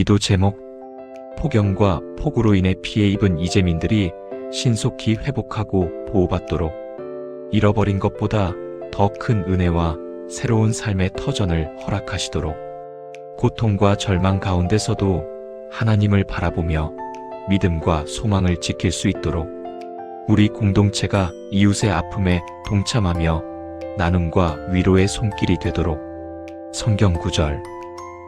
기도 제목 폭염과 폭우로 인해 피해 입은 이재민들이 신속히 회복하고 보호받도록 잃어버린 것보다 더 큰 은혜와 새로운 삶의 터전을 허락하시도록 고통과 절망 가운데서도 하나님을 바라보며 믿음과 소망을 지킬 수 있도록 우리 공동체가 이웃의 아픔에 동참하며 나눔과 위로의 손길이 되도록 성경 구절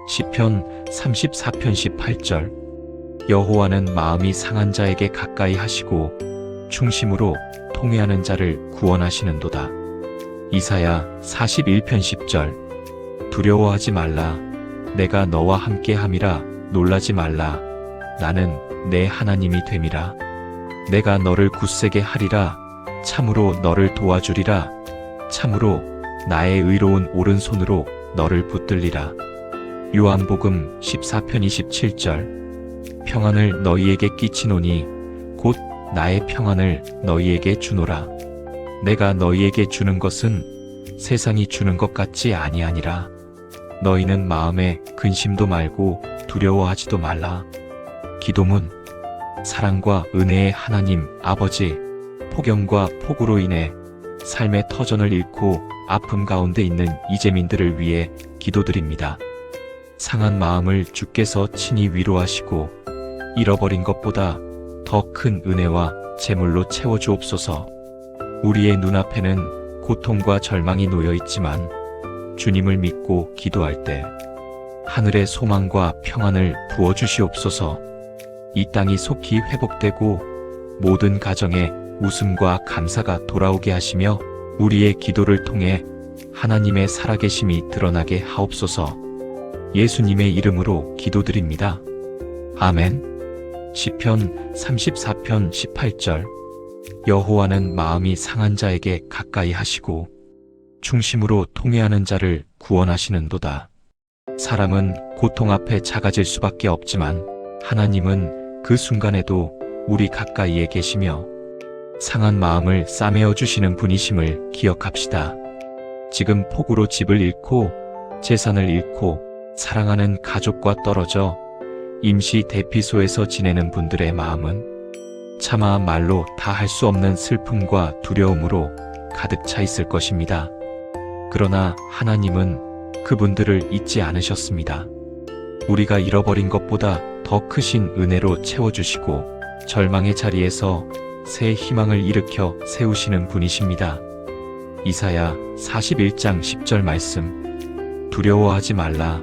시편 34편 18절. 여호와는 마음이 상한 자에게 가까이 하시고 충심으로 통회하는 자를 구원하시는도다. 이사야 41편 10절. 두려워하지 말라. 내가 너와 함께 함이라. 놀라지 말라. 나는 내 하나님이 됨이라. 내가 너를 굳세게 하리라. 참으로 너를 도와주리라. 참으로 나의 의로운 오른손으로 너를 붙들리라 요한복음 14편 27절. 평안을 너희에게 끼치노니 곧 나의 평안을 너희에게 주노라. 내가 너희에게 주는 것은 세상이 주는 것 같지 아니하니라. 너희는 마음에 근심도 말고 두려워하지도 말라. 기도문. 사랑과 은혜의 하나님 아버지 폭염과 폭우로 인해 삶의 터전을 잃고 아픔 가운데 있는 이재민들을 위해 기도드립니다. 상한 마음을 주께서 친히 위로하시고 잃어버린 것보다 더 큰 은혜와 재물로 채워주옵소서. 우리의 눈앞에는 고통과 절망이 놓여 있지만 주님을 믿고 기도할 때 하늘의 소망과 평안을 부어주시옵소서. 이 땅이 속히 회복되고 모든 가정에 웃음과 감사가 돌아오게 하시며 우리의 기도를 통해 하나님의 살아계심이 드러나게 하옵소서. 예수님의 이름으로 기도드립니다. 아멘. 시편 34편 18절 여호와는 마음이 상한 자에게 가까이 하시고 충심으로 통회하는 자를 구원하시는도다. 사람은 고통 앞에 작아질 수밖에 없지만 하나님은 그 순간에도 우리 가까이에 계시며 상한 마음을 싸매어 주시는 분이심을 기억합시다. 지금 폭우로 집을 잃고 재산을 잃고 사랑하는 가족과 떨어져 임시 대피소에서 지내는 분들의 마음은 차마 말로 다 할 수 없는 슬픔과 두려움으로 가득 차 있을 것입니다. 그러나 하나님은 그분들을 잊지 않으셨습니다. 우리가 잃어버린 것보다 더 크신 은혜로 채워주시고 절망의 자리에서 새 희망을 일으켜 세우시는 분이십니다. 이사야 41장 10절 말씀 두려워하지 말라